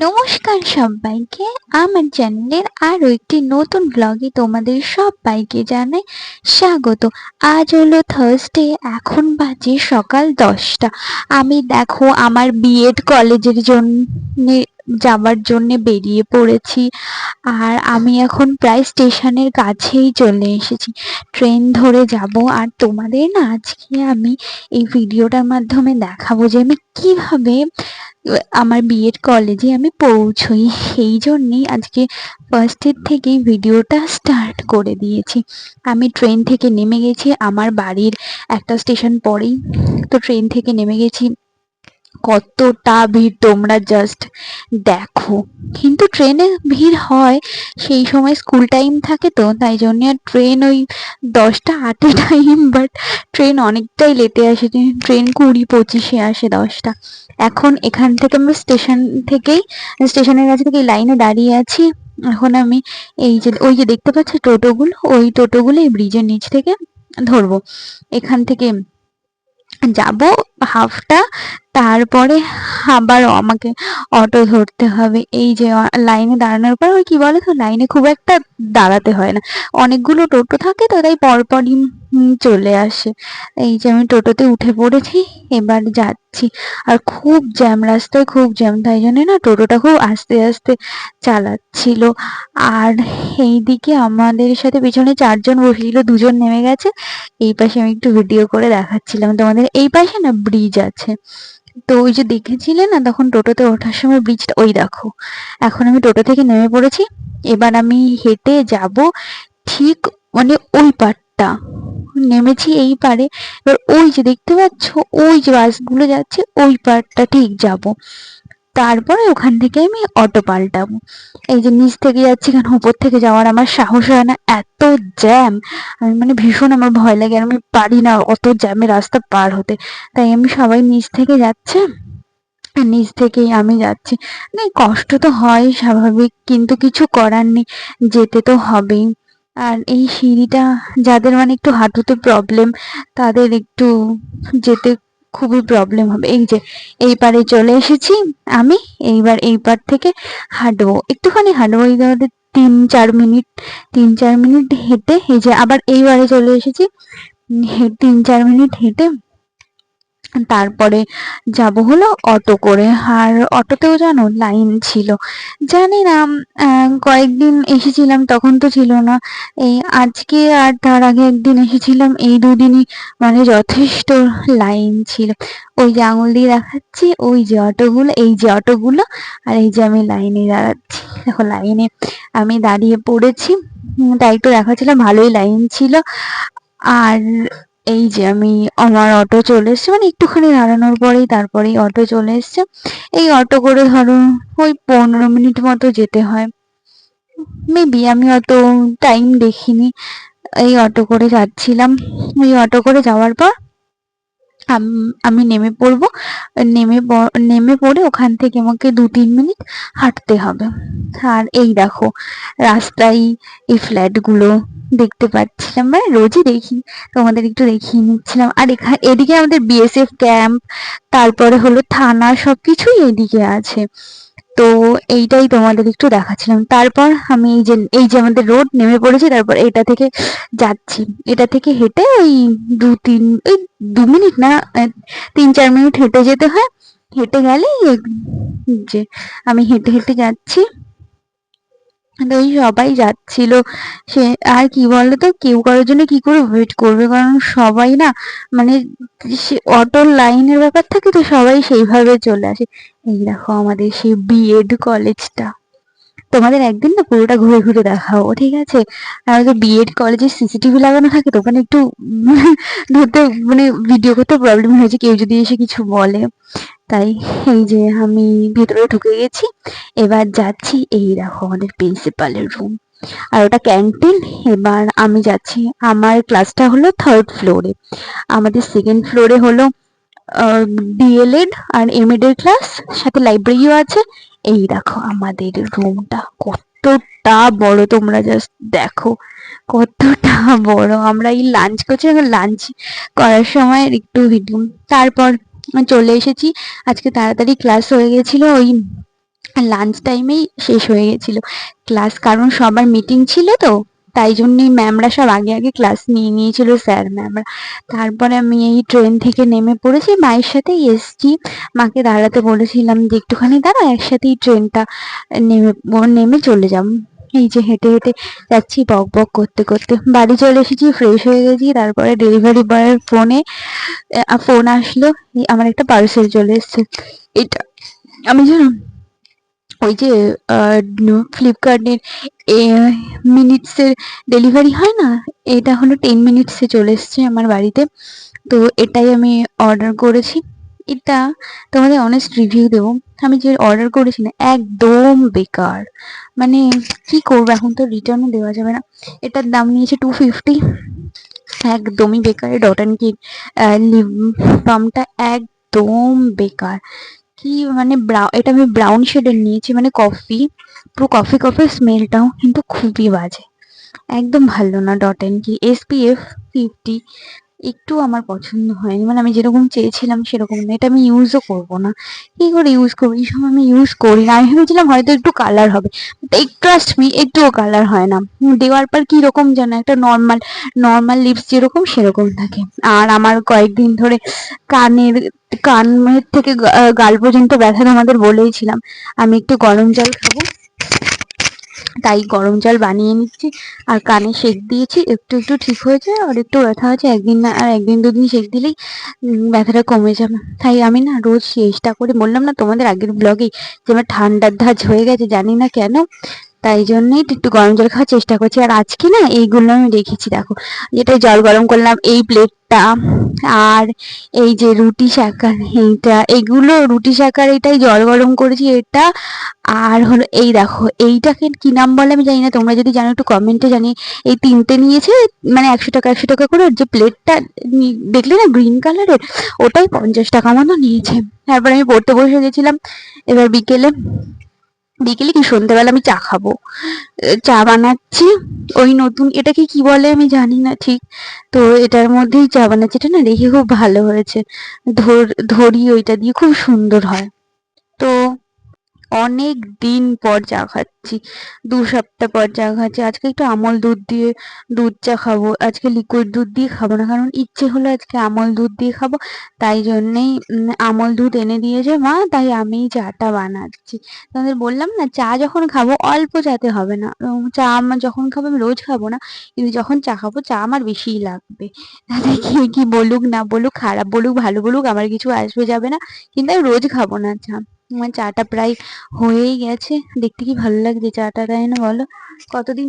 নমস্কার সবাইকে। আমার চ্যানেলের আরও একটি নতুন ব্লগে তোমাদের সবাইকে জানাই স্বাগত। আজ হলো থার্সডে এখন বাজে সকাল দশটা। আমি দেখো আমার বিএড কলেজের জন্য যাওয়ার জন্য বেরিয়ে পড়েছি। আর আমি এখন প্রায় স্টেশনের কাছেই চলে এসেছি। ট্রেন ধরে যাব। আর তোমাদের না আজকে আমি এই ভিডিওটার মাধ্যমে দেখাবো যে আমি কীভাবে আমার বিএড কলেজে আমি পৌঁছই। সেই জন্যেই আজকে ফার্স্টের থেকেই ভিডিওটা স্টার্ট করে দিয়েছি। আমি ট্রেন থেকে নেমে গেছি। আমার বাড়ির একটা স্টেশন পরেই। তো ট্রেন থেকে নেমে গেছি। কতটা ভিড় তোমরা জাস্ট দেখো। কিন্তু ট্রেনে ভিড় হয়, সেই সময় স্কুল টাইম থাকে তো, তাই জন্য ট্রেন ওই দশটা আটে টাইম বাট ট্রেন অনেকটাই লেটে আসে ট্রেন কুড়ি পঁচিশে আসে দশটা। এখন এখান থেকে আমি স্টেশন থেকেই স্টেশনের কাছে থেকে লাইনে দাঁড়িয়ে আছি। এখন আমি এই যে, ওই যে দেখতে পাচ্ছি টোটোগুলো, ওই টোটোগুলো এই ব্রিজের নিচ থেকে ধরবো। এখান থেকে যাব হাফটা তারপরে আবার আমাকে অটো ধরতে হবে। এই যে লাইনে দাঁড়ানোর পর কি বলে তো লাইনে খুব একটা দাঁড়াতে হয় না। অনেকগুলো টোটো থাকে তো, তাই পরপরই চলে আসে। এই যে, আমি টোটোতে উঠে পড়েছি, এবার যাচ্ছি। আর খুব জ্যাম, রাস্তায় খুব জ্যাম, তাই জন্য না টোটোটা খুব আস্তে আস্তে চালাচ্ছিল। আর এইদিকে আমাদের সাথে পিছনে চারজন বসেছিল, দুজন নেমে গেছে। এই পাশে আমি একটু ভিডিও করে দেখাচ্ছিলাম তোমাদের। এই পাশে না ব্রিজ আছে। তো ওই যে দেখেছিলে না, তখন টোটোতে ওঠার সময় ব্রিজটা ওই দেখো। এখন আমি টোটো থেকে নেমে পড়েছি। এবার আমি হেঁটে যাব ঠিক মানে ওই পারটা নেমেছি এই পারে এবার ওই যে দেখতে পাচ্ছ, ওই যে বাসগুলো যাচ্ছে, ওই পারটা ঠিক যাব। তারপরে ওখান থেকে আমি অটো পাল্টাবো। এই যে নিচ থেকে যাচ্ছি কারণ উপর থেকে যাওয়ার আমার সাহস হয় না, এত জ্যাম আমি মানে ভীষণ আমার ভয় লাগে আর আমি পারি না অত জ্যামে রাস্তা পার হতে। তাই আমি সবাই নিচ থেকে যাচ্ছে। নিচ থেকেই আমি যাচ্ছি। মানে কষ্ট তো হয় স্বাভাবিক, কিন্তু কিছু করার নেই, যেতে তো হবেই। আর এই সিঁড়িটা, যাদের মানে একটু হাঁটুতে প্রবলেম তাদের একটু যেতে খুবই প্রবলেম হবে। এই যে, এই পারে চলে এসেছি আমি, এইবার এই পার থেকে হাঁটবো। একটুখানি হাঁটবো, এই ধরো তিন চার মিনিট, তিন চার মিনিট হেঁটে, এই যে আবার এইবারে চলে এসেছি। তিন চার মিনিট হেঁটে তারপরে যাব হলো অটো করে। আর অটোতেও জানো লাইন ছিল। জানি না কয়েকদিন এসেছিলাম, তখন তো ছিল না। এই আজকে আর তার আগে একদিন এসেছিলাম, এই দুদিনই মানে যথেষ্ট লাইন ছিল। ওই যে আঙুল দিয়ে দেখাচ্ছি, ওই যে অটোগুলো, এই যে অটোগুলো, আর এই যে আমি লাইনে দাঁড়াচ্ছি। দেখো লাইনে আমি দাঁড়িয়ে পড়েছি। তাই একটু দেখাচ্ছিলাম, ভালোই লাইন ছিল। আর এই যে আমি আমার অটো চলে এসছে মানে একটুখানি দাঁড়ানোর পরেই তারপরেই অটো চলে এসছে। এই অটো করে ধরো ওই পনেরো মিনিট মতো যেতে হয়। মেবি আমি অত টাইম দেখিনি। এই অটো করে যাচ্ছিলাম। ওই অটো করে যাওয়ার পর আমি নেমে পড়ব। নেমে নেমে পড়ে ওখান থেকে আমাকে দু তিন মিনিট হাঁটতে হবে। আর এই দেখো, রাস্তায় এই ফ্ল্যাটগুলো দেখতে পাচ্ছিলাম। মানে রোজই দেখি, তোমাদের একটু দেখিয়ে নিচ্ছিলাম। আর এখানে এদিকে আমাদের বিএসএফ ক্যাম্প তারপরে হলো থানা, সবকিছুই এদিকে আছে। তো এইটাই তোমাদের একটু দেখাচ্ছিলাম। তারপর আমি এই যে এই যে আমাদের রোড নেমে পড়েছি, তারপর এটা থেকে যাচ্ছি। এটা থেকে হেঁটে ওই দু তিন ওই দু মিনিট না তিন চার মিনিট হেঁটে যেতে হয়। হেঁটে গেলেই যে, আমি হেঁটে হেঁটে যাচ্ছি। তো ওই সবাই যাচ্ছিল। সে আর কি বলতো? কেউ কারোর জন্য কি করে ওয়েট করবে? কারণ সবাই না মানে সে অটো লাইনের ব্যাপার থাকে তো সবাই সেইভাবে চলে আসে। এই দেখো আমাদের সেই বিএড কলেজটা তোমাদের একদিন না পুরোটা ঘুরে ঘুরে দেখাও ঠিক আছে? আর বিএড কলেজে সিসিটিভি লাগানো থাকে, তো ওখানে একটু ধরতে মানে ভিডিও করতে প্রবলেম হয়েছে, কেউ যদি এসে কিছু বলে। তাই এই যে আমি ভেতরে ঢুকে গেছি, এবার যাচ্ছি এই দেখো আমাদের প্রিন্সিপালের রুম আর ওটা ক্যান্টিন এবার আমি যাচ্ছি, আমার ক্লাসটা হলো থার্ড ফ্লোরে আমাদের সেকেন্ড ফ্লোরে হলো ডিএলএড আর এমএড এর ক্লাস সাথে লাইব্রেরিও আছে এই দেখো আমাদের রুমটা কতটা বড়, তোমরা জাস্ট দেখো কতটা বড়। আমরা এই লাঞ্চ করছি লাঞ্চ করার সময় একটু ভিডিও তারপর চলে এসেছি, আজকে তাড়াতাড়ি ক্লাস হয়ে গেছিল, ওই লাঞ্চ টাইমেই শেষ হয়ে গেছিল। ক্লাস কারণ সবার মিটিং ছিল তো তাই জন্যই ম্যামরা সব আগে আগে ক্লাস নিয়ে নিয়েছিল স্যার ম্যামরা তারপরে আমি এই ট্রেন থেকে নেমে পড়েছি, মায়ের সাথেই এসছি। মাকে দাঁড়াতে বলেছিলাম যে, একটুখানি দাঁড়া, একসাথেই ট্রেনটা নেমে নেমে চলে যাব। এই যে হেঁটে হেঁটে যাচ্ছি, বক বক করতে করতে। বাড়ি চলে এসেছি ফ্রেশ হয়ে গেছি। তারপরে ডেলিভারি বয়ের ফোনে ফোন আসলো। আমার একটা পার্সেল চলে এসছে। এটা, আমি জানো ওই যে ফ্লিপকার্টের মিনিটসের ডেলিভারি হয় না? এটা হলো টেন মিনিটসে চলে এসছে আমার বাড়িতে। তো এটাই আমি অর্ডার করেছি। এটা তোমাদের অনেস্ট রিভিউ দেবো। আমি যে অর্ডার করেছি না, একদম বেকার। মানে কি করব, এখন তো রিটার্নও দেওয়া যাবে না। এটার দাম নিয়েছে টু ফিফটি একদমই বেকার। ডট অ্যান্ড কিট লিপ বামটা একদম বেকার। কি মানে এটা আমি ব্রাউন শেডের নিয়েছি মানে কফি পুরো কফি কফি স্মেলটাও কিন্তু খুবই বাজে। একদম ভালো না dot and key SPF fifty একটু আমার পছন্দ হয়নি। মানে আমি যেরকম চেয়েছিলাম সেরকম না এটা আমি ইউজও করব না। কি করে ইউজ করব? এই সময় আমি ইউজ করি না। আমি ভেবেছিলাম হয়তো একটু কালার হবে। ট্রাস্ট মি একটুও কালার হয় না। দেওয়ার পর কি রকম যেন একটা নর্মাল নর্মাল লিপস যেরকম সেরকম থাকে। আর আমার কয়েকদিন ধরে কানের কানের থেকে গাল পর্যন্ত ব্যথা তোমাদের বলেইছিলাম। আমি একটু গরম জল খাব। তাই গরম জল বানিয়ে নিচ্ছি আর কানে সেঁক দিয়েছি। একটু একটু ঠিক হয়েছে আর একটু ব্যথা হয়েছে একদিন না, আর একদিন, দুদিন সেঁক দিলেই ব্যথাটা কমে যাবে। তাই আমি না রোজ চেষ্টা করে। বললাম না তোমাদের আগের ব্লগেই যে আমার ঠান্ডার ধাজ হয়ে গেছে, জানি না কেন। তাই জন্যই একটু গরম জল খাওয়ার চেষ্টা করছি। আর আজকে না এইগুলো আমি রেখেছি দেখো। যেটা জল গরম করলাম, এই প্লেটটা, আর এই যে রুটি শাকার, এইটা এগুলো রুটি শাকার এটাই জল গরম করেছি এটা। আর হলো এই দেখো এইটাকে কি নাম বলে আমি জানি না। তোমরা যদি জানো একটু কমেন্টে জানি এই তিনটে নিয়েছে মানে একশো টাকা একশো টাকা করে যে প্লেটটা দেখলে না গ্রিন কালারের ওটাই পঞ্চাশ টাকা মতো নিয়েছে। তারপর আমি পড়তে বসে গেছিলাম, এবার বিকেলে বিকেলে কি সন্ধ্যেবেলা আমি চা খাব? চা বানাচ্ছি। ওই নতুন, এটাকে কি বলে আমি জানি না ঠিক। তো এটার মধ্যেই চা বানাচ্ছি। এটা না দেখে খুব ভালো হয়েছে। ধর, ধরি ওইটা দিয়ে খুব সুন্দর হয়। তো অনেক দিন পর চা খাচ্ছি, দু সপ্তাহ পর চা খাচ্ছি। আজকে একটু আমল দুধ দিয়ে, দুধ চা খাব। আজকে লিকুইড দুধ দিয়ে খাব না, কারণ ইচ্ছে হলো আজকে আমল দুধ দিয়ে খাব। তাই জন্যেই আমল দুধ এনে দিয়েছে মা, তাই আমি চাটা বানাচ্ছি। তোমাদের বললাম না, চা যখন খাব, অল্প চাতে হবে না। চা আমার যখন খাব, আমি রোজ খাব না, কিন্তু যখন চা খাব, চা আমার বেশিই লাগবে। তাতে কি কি বলুক না বলুক, খারাপ বলুক, ভালো বলুক আমার কিছু আসবে যাবে না, কিন্তু আমি রোজ খাব না চা। আমার চাটা প্রায় হয়েই গেছে। দেখতে কি ভালো লাগছে চাটা, তাই না বলো? কতদিন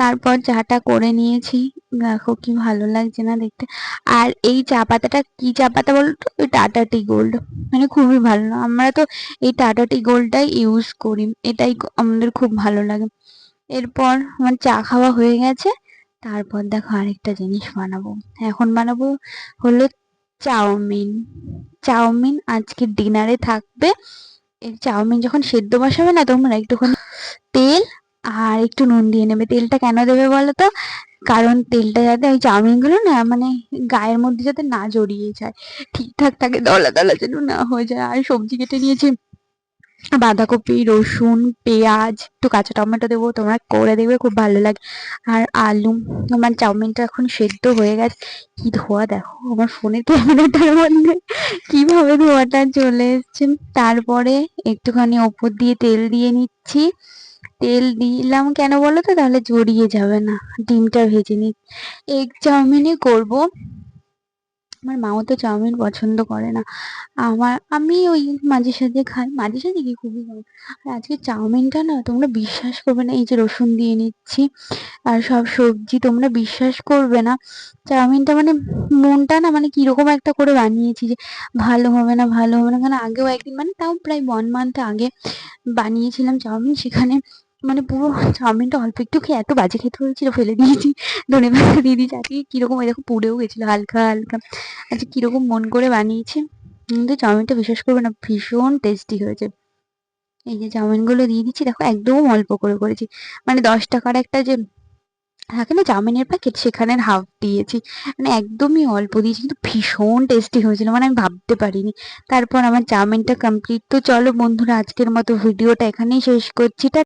তারপর চাটা করে নিয়েছি। দেখো কি ভালো লাগছে না দেখতে। আর এই চা পাতাটা, কি চা পাতা বলতো? ওই টাটা টি গোল্ড মানে খুবই ভালো আমরা তো এই টাটা টি গোল্ডটাই ইউজ করি। এটাই আমাদের খুব ভালো লাগে। এরপর আমার চা খাওয়া হয়ে গেছে। তারপর দেখো আরেকটা জিনিস বানাবো। এখন বানাবো হলো চাউমিন। চাউমিন আজকে ডিনারে থাকবে। এই চাউমিন যখন সেদ্ধ বসাবে না তোমরা একটুখানি তেল আর একটু নুন দিয়ে নেবে। তেলটা কেন দেবে বলো তো কারণ তেলটা যাতে ওই চাউমিনগুলো না মানে গায়ের মধ্যে যাতে না জড়িয়ে যায়। ঠিকঠাক থাকে, দলা দলা যেন না হয়ে যায়। আর সবজি কেটে নিয়েছি বাঁধাকপি, রসুন, পেঁয়াজ, একটু কাঁচা টমেটো দেবো, তোমরা করে দেখবে, খুব ভালো লাগে। আর আলু, আমার চাউমিনটা এখন সেদ্ধ হয়ে গেছে। কি ধোয়া দেখো, আমার ফোনের ক্যামেরাটার মধ্যে। কীভাবে ধোয়াটা চলে এসছে? তারপরে একটুখানি ওপর দিয়ে তেল দিয়ে নিচ্ছি। তেল দিলাম কেন বলো তো? তাহলে জড়িয়ে যাবে না। ডিমটা ভেজে নি এগ চাউমিনই করব। আমার মাও তো চাউমিন পছন্দ করে না। আমার, আমি ওই মাঝে সাঝে খাই। মাঝে সাঝে কি খুবই কম। আর আজকে চাউমিনটা না তোমরা বিশ্বাস করবে না, এই যে রসুন দিয়ে নিচ্ছি। আর সব সবজি তোমরা বিশ্বাস করবে না। চাউমিনটা মানে মনটা না মানে কীরকম একটা করে বানিয়েছি যে ভালো হবে না, ভালো হবে না। কারণ আগেও একদিন মানে তাও প্রায় ওয়ান মান্থ আগে বানিয়েছিলাম চাউমিন। সেখানে মানে পুরো চাউমিনটা অল্প একটু খেয়ে এত বাজে খেতে হয়েছিল, ফেলে দিয়েছি। ধনে পাতা দিয়ে দিয়েছি আজকে কীরকম দেখো, পুড়েও গেছিল, হালকা হালকা। আজকে কীরকম মন করে বানিয়েছি? কিন্তু চাউমিনটা বিশ্বাস করবে না, ভীষণ টেস্টি হয়েছে। এই যে চাউমিনগুলো দিয়ে দিচ্ছি, দেখো, একদম অল্প করে করেছি। মানে দশ টাকার একটা যে থাকে না চাউমিনের প্যাকেট সেখানে হাফ দিয়েছি। মানে একদমই অল্প দিয়েছি, কিন্তু ভীষণ টেস্টি হয়েছিল মানে আমি ভাবতে পারিনি। তারপর আমার চাউমিনটা কমপ্লিট তো চলো বন্ধুরা, আজকের মতো ভিডিওটা এখানেই শেষ করছি।